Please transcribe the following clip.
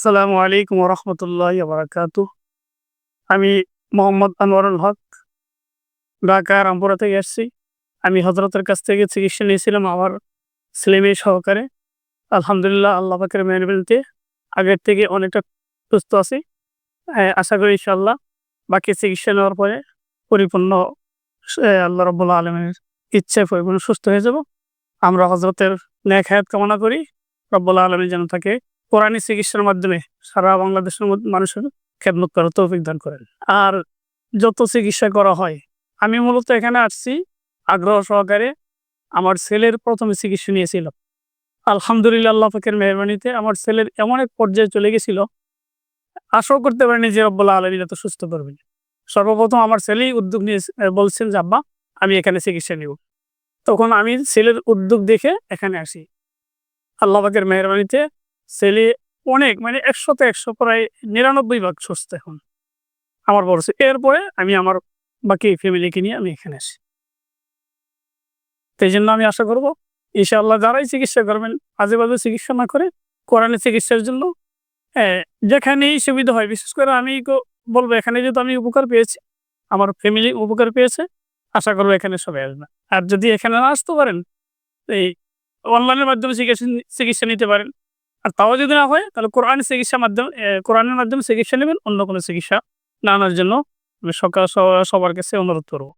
আসসালামু আলাইকুম রহমতুল্লাহ বারাকাত আমি মোহাম্মদ আনোয়ারুল হক, ঢাকা রামপুরা থেকে এসেছি আমি হজরতের কাছ থেকে চিকিৎসা নিয়েছিলাম আমার ছেলেমেয়ে সহকারে। আলহামদুলিল্লাহ আল্লাহ পাকের মেহরবানিতে আগের থেকে অনেকটা সুস্থ আছি। আশা করি ইনশাল্লাহ বাকি চিকিৎসা নেওয়ার পরে পরিপূর্ণ আল্লাহ রব্বুল্লা আলমের ইচ্ছায় পরিপূর্ণ সুস্থ হয়ে যাব। আমরা হজরতের ন্যাক হায়াত কামনা করি। রব্বুল্লা আলমী যেন তাকে কোরআনী চিকিৎসার মাধ্যমে সারা বাংলাদেশের মানুষের খেদমত করার তৌফিক দান করেন। আর যত চিকিৎসা করা হয়, আমি মূলত এখানে আসছি আগ্রহ সহকারে আমার ছেলের প্রথমে চিকিৎসা নিয়েছিলাম আলহামদুলিল্লাহ, আল্লাহ পাকের মেহরবানিতে আমার ছেলের এমন এক পর্যায়ে চলে গেছিল, আশাও করতে পারেনি যে রব্বুল্লাহ আলমিন এত সুস্থ করবেন। সর্বপ্রথম আমার ছেলেই উদ্যোগ নিয়ে বলছেন যে, আব্বা, আমি এখানে চিকিৎসা নিব। তখন আমি ছেলের উদ্যোগ দেখে এখানে আসি। আল্লাহ পাকের মেহরবানিতে ছেলে অনেক মানে একশোতে একশো, প্রায় নিরানব্বই ভাগ সুস্থ এখন। আমার বড়। এরপরে আমি আমার বাকি ফ্যামিলিকে নিয়ে আমি এখানে আসি। সেই জন্য আমি আশা করব, ইনশাআল্লাহ যারাই চিকিৎসা করবেন, আজে বাজে চিকিৎসা না করে কোরআনে চিকিৎসার জন্য যেখানেই সুবিধা হয়, বিশেষ করে আমি বলব এখানে যেহেতু আমি উপকার পেয়েছি, আমার ফ্যামিলি উপকার পেয়েছে, আশা করব এখানে সবাই আসবে। আর যদি এখানে না আসতে পারেন, এই অনলাইনের মাধ্যমে চিকিৎসা চিকিৎসা নিতে পারেন আর তাও যদি না হয়, তাহলে কোরআন চিকিৎসা মাধ্যমে কোরআনের মাধ্যমে চিকিৎসা নেবেন, অন্য কোনো চিকিৎসা না জন্য আমি সকাল সবার কাছে অনুরোধ করব।